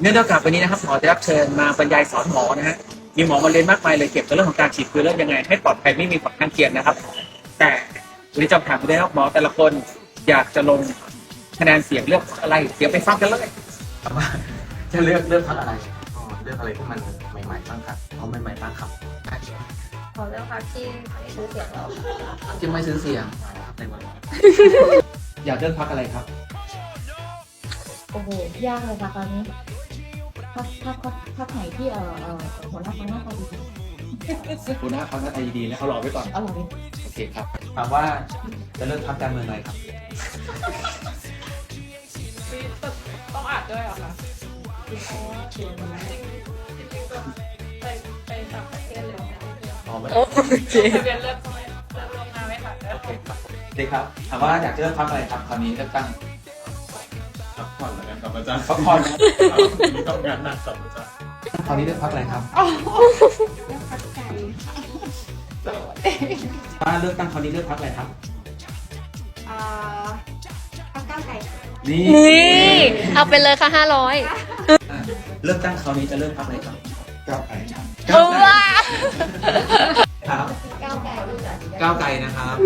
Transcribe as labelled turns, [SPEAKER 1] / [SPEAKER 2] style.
[SPEAKER 1] เนื่องจากวันนี้นะครับหมอจะรับเชิญมาบรรยายสอนหมอนะฮะมีหมอมาเรียนมากมายเลยเกี่ยวกับเรื่องของการฉีดฟิลเลอร์ยังไง ให้ปลอดภัยไม่มีผลข้างเคียงนะครับ แต่วันนี้จำถามไปเลยนะครับหมอแต่ละคนอยากจะลงคะแนนเสียงเลือกอะไรเดี๋ยวไปฟังกันเลย
[SPEAKER 2] จะเลือกเลือกพักอะไร
[SPEAKER 3] อ๋อเลือกอะไรที่มันใหม่ๆบ้างครับ
[SPEAKER 2] เอาใหม่ๆบ้างครับ
[SPEAKER 4] ขอเลือกพักที่ไม่ซื้อเสียงเรา
[SPEAKER 2] ที่ไม่ซื้อเสียงในวันอยากเลือกพักอะไรครับ
[SPEAKER 4] โอ้โห ยากเลยค่ะตอนนี้พักพักพักพักไหนที่เอ่อเอ่อหัวหน้าคนหน้าตาดี
[SPEAKER 1] คุณหน้าเขาหน้าตาดีๆแล้วเขารอไว้ก่อน
[SPEAKER 4] อร่อย
[SPEAKER 1] โอเคครับ
[SPEAKER 2] ถามว่าจะเลือกพักการเมืองอะไรครับ
[SPEAKER 5] ต้องอ่านด้วยเหรอคะจริงๆจริงๆก็ไปไปต่างประเทศเลยนะ
[SPEAKER 2] อ๋อไม่
[SPEAKER 5] โอเคทะเบียนเลือกทำไมเลือกลงมาไม่ทันแล้ว
[SPEAKER 2] โอเคครับดีครับ ถามว่าอยากจะเลือกพักอะไรครับ คราวนี้เลือกตั้ง
[SPEAKER 3] พัก ผ่อนแล้วกันครับอาจารย์
[SPEAKER 2] พักผ่อนนะ
[SPEAKER 3] มีต้องงานหนักครับอาจารย์
[SPEAKER 2] คราวนี้เลือกพักอะไรครับถ้าเลือกตั้งคราวนี้เลือกพักอะไรครับ
[SPEAKER 4] อ่าพักก้าวไก่
[SPEAKER 2] นี่
[SPEAKER 6] นี่เอาไปเลยค่ะห้าร้อย
[SPEAKER 2] เลือกตั้งคราวนี้จะเลือกพักอะไรครับ
[SPEAKER 3] ก้าวไกลครับ
[SPEAKER 6] ว้า
[SPEAKER 2] ครับ
[SPEAKER 4] ก้าวไก่
[SPEAKER 2] ก้าวไกลนะครับ